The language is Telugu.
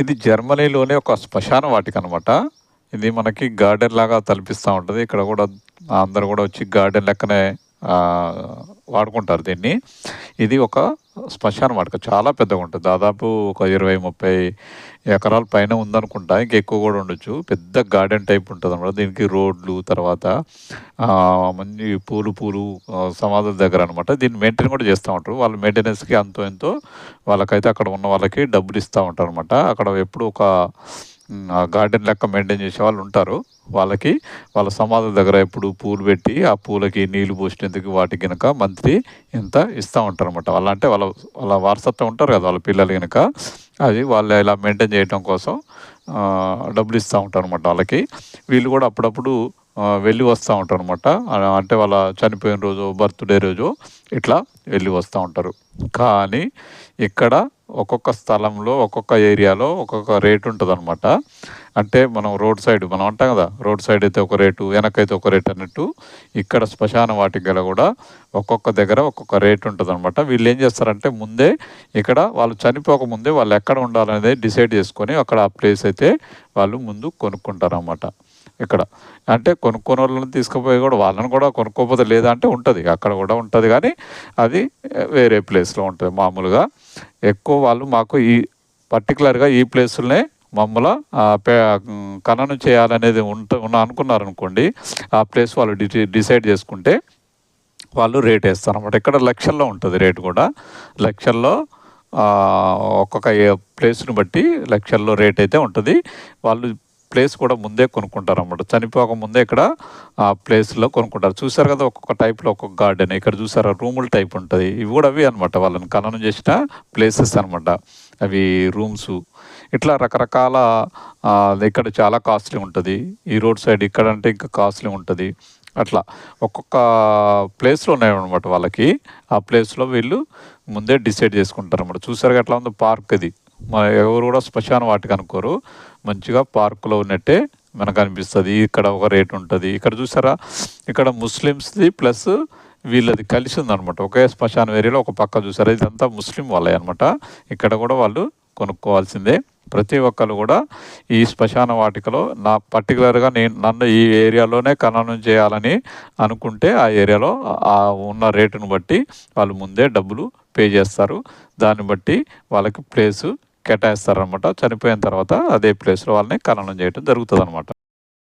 ఇది జర్మనీలోనే ఒక శ్మశాన వాటిక అనమాట. ఇది మనకి గార్డెన్ లాగా తలపిస్తూ ఉంటది. ఇక్కడ కూడా అందరూ కూడా వచ్చి గార్డెన్ లెక్కనే వాడుకుంటారు దీన్ని. ఇది ఒక శ్మశాన వాటిక. చాలా పెద్దగా ఉంటుంది దాదాపు ఒక 20, 30 ఎకరాల పైన ఉందనుకుంటా. ఇంకా ఎక్కువ కూడా ఉండొచ్చు. పెద్ద గార్డెన్ టైప్ ఉంటుంది అనమాట దీనికి రోడ్లు తర్వాత మంచి పూలు పూలు సమాధుల దగ్గర అనమాట. దీన్ని మెయింటైన్ కూడా చేస్తూ ఉంటారు. వాళ్ళ మెయింటెనెన్స్‌కి అంతో ఎంతో వాళ్ళకైతే అక్కడ ఉన్న వాళ్ళకి డబ్బులు ఇస్తూ ఉంటారనమాట. అక్కడ ఎప్పుడు ఒక గార్డెన్ లెక్క మెయింటైన్ చేసే వాళ్ళు ఉంటారు. వాళ్ళకి వాళ్ళ సమాధుల దగ్గర ఎప్పుడు పూలు పెట్టి, ఆ పూలకి నీళ్ళు పోసినందుకు వాటికి కనుక మంత్లీ ఇంత ఇస్తా ఉంటారనమాట. వాళ్ళ అంటే వాళ్ళ వాళ్ళ వారసత్వం ఉంటారు కదా వాళ్ళ పిల్లలు కనుక అది వాళ్ళు ఇలా మెయింటైన్ చేయటం కోసం డబ్బులు ఇస్తూ ఉంటారు అనమాట వాళ్ళకి. వీళ్ళు కూడా అప్పుడప్పుడు వెళ్ళి వస్తూ ఉంటారు అనమాట అంటే వాళ్ళ చనిపోయిన రోజు బర్త్‌డే రోజో ఇట్లా వెళ్ళి వస్తూ ఉంటారు. కానీ ఇక్కడ ఒక్కొక్క స్థలంలో, ఒక్కొక్క ఏరియాలో ఒక్కొక్క రేట్ అనమాట అంటే మనం రోడ్ సైడ్ మనం అంటాం కదా రోడ్ సైడ్ అయితే ఒక రేటు, వెనకైతే ఒక రేట్ అన్నట్టు ఇక్కడ శ్మశాన వాటికల కూడా ఒక్కొక్క దగ్గర ఒక్కొక్క రేట్ వీళ్ళు ఏం చేస్తారంటే ముందే ఇక్కడ వాళ్ళు చనిపోక ముందే వాళ్ళు ఎక్కడ ఉండాలనేది డిసైడ్ చేసుకొని అక్కడ ఆ ప్లేస్ అయితే వాళ్ళు ముందు కొనుక్కుంటారనమాట. ఇక్కడ. అంటే కొనుక్కోనోళ్ళని తీసుకుపోయి కూడా వాళ్ళని కూడా కొనుక్కోకపోతే లేదా అంటే అక్కడ కూడా ఉంటుంది కానీ అది వేరే ప్లేస్‌లో ఉంటుంది మామూలుగా. ఎక్కువ వాళ్ళు మాకు ఈ పర్టికులర్గా ఈ ప్లేసులనే మమ్మల పే ఖననం చేయాలనేది ఉంట ఉన్న అనుకున్నారనుకోండి. ఆ ప్లేస్ వాళ్ళు డి డిసైడ్ చేసుకుంటే వాళ్ళు రేట్ వేస్తారనమాట ఇక్కడ లక్షల్లో ఉంటుంది రేట్ కూడా లక్షల్లో ఒక్కొక్క ప్లేస్‌ని బట్టి లక్షల్లో రేట్ అయితే ఉంటుంది వాళ్ళు ప్లేస్ కూడా ముందే కొనుక్కుంటారనమాట. చనిపోక ముందే ఇక్కడ ఆ ప్లేస్‌లో కొనుక్కుంటారు. చూసారు కదా ఒక్కొక్క టైప్‌లో ఒక్కొక్క గార్డెన్. ఇక్కడ చూసారా రూముల టైప్ ఉంటుంది ఇవి కూడా అవి అనమాట. వాళ్ళని ఖననం చేసిన ప్లేసెస్ అనమాట. అవి రూమ్స్ ఇట్లా రకరకాల ఇక్కడ చాలా కాస్ట్‌లీ ఉంటుంది ఈ రోడ్ సైడ్ ఇక్కడ అంటే ఇంకా కాస్ట్‌లీ ఉంటుంది అట్లా ఒక్కొక్క ప్లేస్‌లో ఉన్నాయన్నమాట వాళ్ళకి. ఆ ప్లేస్‌లో వీళ్ళు ముందే డిసైడ్ చేసుకుంటారనమాట. చూసారు ఎట్లా ఉందో పార్క్ ఇది. మ ఎవరు కూడా శ్మశాన వాటికి అనుకోరు. మంచిగా పార్కులో ఉన్నట్టే మనకనిపిస్తది. ఇక్కడ ఒక రేట్ ఉంటుంది ఇక్కడ చూసారా? ఇక్కడ ముస్లిమ్స్‌ది ప్లస్ వీళ్ళది కలిసి ఉందనమాట. ఒకే శ్మశాన ఏరియాలో ఒక పక్క చూసారా? ఇదంతా ముస్లిం వాళ్ళే అనమాట. ఇక్కడ కూడా వాళ్ళు కొనుక్కోవాల్సిందే. ప్రతి ఒక్కళ్ళు కూడా ఈ శ్మశాన వాటికలో నా పర్టిక్యులర్‌గా నేను నన్ను ఈ ఏరియాలోనే ఖననం చేయాలని అనుకుంటే ఆ ఏరియాలో ఆ ఉన్న రేటును బట్టి వాళ్ళు ముందే డబ్బులు పే చేస్తారు. దాన్ని బట్టి వాళ్ళకి ప్లేసు కేటాయిస్తారనమాట. చనిపోయిన తర్వాత అదే ప్లేస్‌లో వాళ్ళని ఖననం చేయటం అనమాట